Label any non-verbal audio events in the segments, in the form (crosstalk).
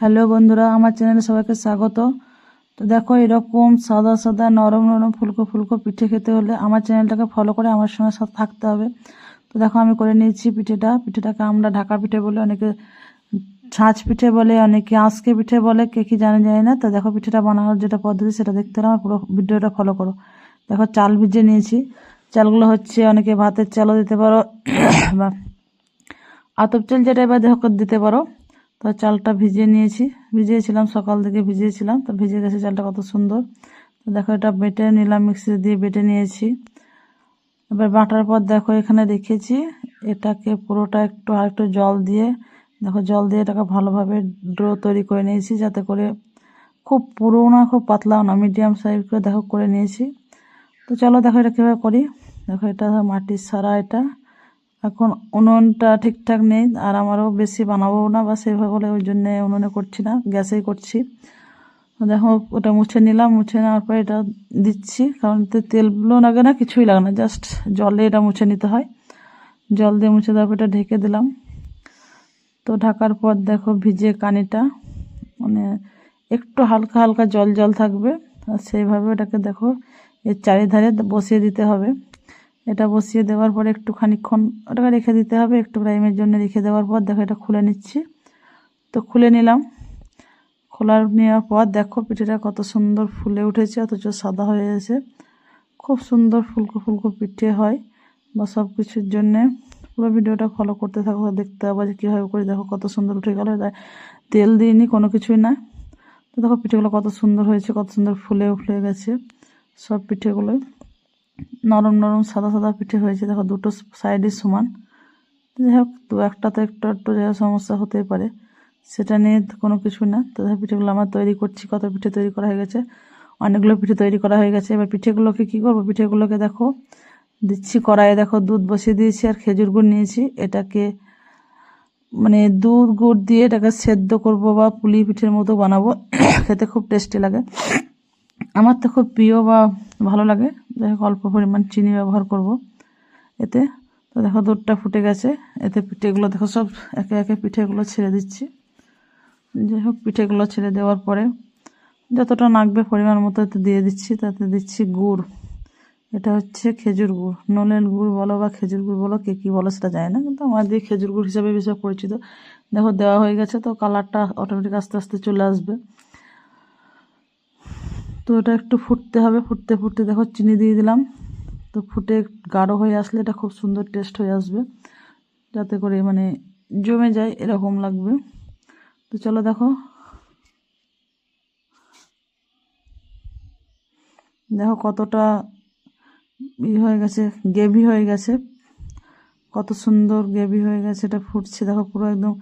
Hello বন্ধুরা, আমার চ্যানেলে সবাইকে স্বাগত। তো দেখো, এরকম সাদা সাদা নরম নরম ফুলকো ফুলকো পিঠে খেতে হলে আমার চ্যানেলটাকে ফলো করে আমার সঙ্গে সাথে থাকতে হবে। তো দেখো, আমি করে নিয়েছি পিঠেটা। পিঠেটাকে আমরা ঢাকা পিঠে বলে, অনেকে ছাঁচ পিঠে বলে, অনেকে আঁচকে পিঠে বলে, কে কি জানে যায় না। তো দেখো, পিঠেটা বানানোর যেটা পদ্ধতি, সেটা দেখতে হলে আমার পুরো ভিডিওটা ফলো করো। দেখো, চাল ভিজে নিয়েছি। চালগুলো হচ্ছে, অনেকে ভাতের চালও দিতে পারো, বা আতপ চাল যেটা এবার দেখো দিতে পারো। তো চালটা ভিজিয়ে নিয়েছি। ভিজিয়েছিলাম, সকাল থেকে ভিজিয়েছিলাম। তো ভিজে গেছে চালটা কত সুন্দর। তো দেখো এটা বেটে নিলাম মিক্সি দিয়ে বেটে নিয়েছি। এবার বাটার পর দেখো এখানে রেখেছি এটাকে পুরোটা একটু আর একটু জল দিয়ে। দেখো জল দিয়ে এটাকে ভালোভাবে ডো তৈরি করে নিয়েছি যাতে করে খুব পুরো না, খুব পাতলাও না, মিডিয়াম সাইজ করে দেখো করে নিয়েছি। তো চলো দেখো এটা কীভাবে করি। দেখো এটা মাটির সারা এটা। এখন উনুনটা ঠিকঠাক নেই, আর আমারও বেশি বানাবো না বা সেভাবে বলে ওই জন্যে উনুনে করছি না, গ্যাসেই করছি। দেখো, ওটা মুছে নিলাম, মুছে নেওয়ার পরে এটা দিচ্ছি, কারণ তেলগুলো লাগে না, কিছুই লাগে না, জাস্ট জলে এটা মুছে নিতে হয়। জল দিয়ে মুছে দেওয়ার পর এটা ঢেকে দিলাম। তো ঢাকার পর দেখো ভিজে কানিটা মানে একটু হালকা হালকা জল জল থাকবে, আর সেইভাবে ওটাকে দেখো এর চারিধারে বসিয়ে দিতে হবে। এটা বসিয়ে দেওয়ার পরে একটু খানিক্ষণ ওটাকে রেখে দিতে হবে, একটু টাইমের জন্য রেখে দেওয়ার পর দেখো এটা খুলে নিচ্ছি। তো খুলে নিলাম। খোলার নেওয়ার পর দেখো পিঠেটা কত সুন্দর ফুলে উঠেছে, অথচ সাদা হয়ে গেছে। খুব সুন্দর ফুলকো ফুলকো পিঠে হয় বা সব কিছুর জন্যে। পুরো ভিডিওটা ফলো করতে থাকো, দেখতে হবে যে কীভাবে করে দেখো কত সুন্দর উঠে গেল। তেল দিইনি, কোনো কিছুই না। তো দেখো পিঠেগুলো কত সুন্দর হয়েছে, কত সুন্দর ফুলে উঠে গেছে সব পিঠেগুলোই নরম নরম সাদা সাদা পিঠে হয়েছে। দেখো দুটো সাইডই সমান। যাই হোক দু একটা তো একটু একটু যাই সমস্যা হতেই পারে। সেটা নিয়ে কোনো কিছু না। তো পিঠেগুলো আমার তৈরি করছি। কত পিঠে তৈরি করা হয়ে গেছে? অনেকগুলো পিঠে তৈরি করা হয়ে গেছে। এবার পিঠেগুলোকে কী করব? পিঠেগুলোকে দেখো, দিচ্ছি কড়াইয়ে। দেখো, দুধ বসিয়ে দিয়েছি আর খেজুর গুড় নিয়েছি। এটাকে মানে দুধ গুড় দিয়ে এটাকে সেদ্ধ করব বা পুলি পিঠের মতো বানাবো। (coughs) খেতে খুব টেস্টি লাগে। আমার তো খুব প্রিয় বা ভালো লাগে। যাই হোক, অল্প পরিমাণ চিনি ব্যবহার করব এতে। তো দেখো, দুধটা ফুটে গেছে। এতে পিঠেগুলো দেখো, সব একে একে পিঠেগুলো ছেড়ে দিচ্ছি। যাই হোক, পিঠেগুলো ছেড়ে দেওয়ার পরে যতটা নাকবে পরিমাণ মতো এতে দিয়ে দিচ্ছি। তাতে দিচ্ছি গুড়। এটা হচ্ছে খেজুর গুড়। নলেন গুড় বলো বা খেজুর গুড় বলো, কে কী বলো সেটা যায় না, কিন্তু আমার দিয়ে খেজুর গুড় হিসাবে বেশি পরিচিত। দেখো, দেওয়া হয়ে গেছে, তো কালারটা অটোমেটিক আস্তে আস্তে চলে আসবে। তো এটা একটু ফুটতে হবে, ফুটতে ফুটতে দেখো চিনি দিয়ে দিলাম। তো ফুটে গাঢ় হয়ে আসলে এটা খুব সুন্দর টেস্ট হয়ে আসবে। যাতে করে মানে জমে যায়, এরকম লাগবে। তো চলো দেখো। দেখো কতটা ই হয়ে গেছে, গ্রেভি হয়ে গেছে। কত সুন্দর গ্রেভি হয়ে গেছে, এটা ফুটছে। দেখো পুরো একদম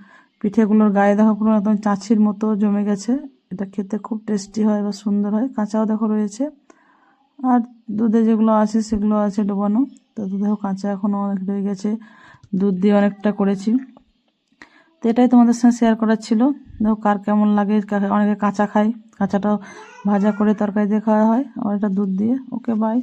পিঠেগুলোর গায়ে, দেখো পুরো একদম চাঁচির মতো জমে গেছে। এটা খেতে খুব টেস্টি হয় বা সুন্দর হয়। কাঁচাও দেখো রয়েছে। আর দুধে যেগুলো আছে, সেগুলো আছে ডোবানো। তো দেখো কাঁচা এখনও অনেক রয়ে গেছে। দুধ দিয়ে অনেকটা করেছি। তো এটাই তোমাদের সঙ্গে শেয়ার করার ছিল। দেখো কার কেমন লাগে অনেকে কাঁচা খায়। কাঁচাটাও ভাজা করে তরকারি দিয়ে খাওয়া হয়। আর এটা দুধ দিয়ে। Okay bye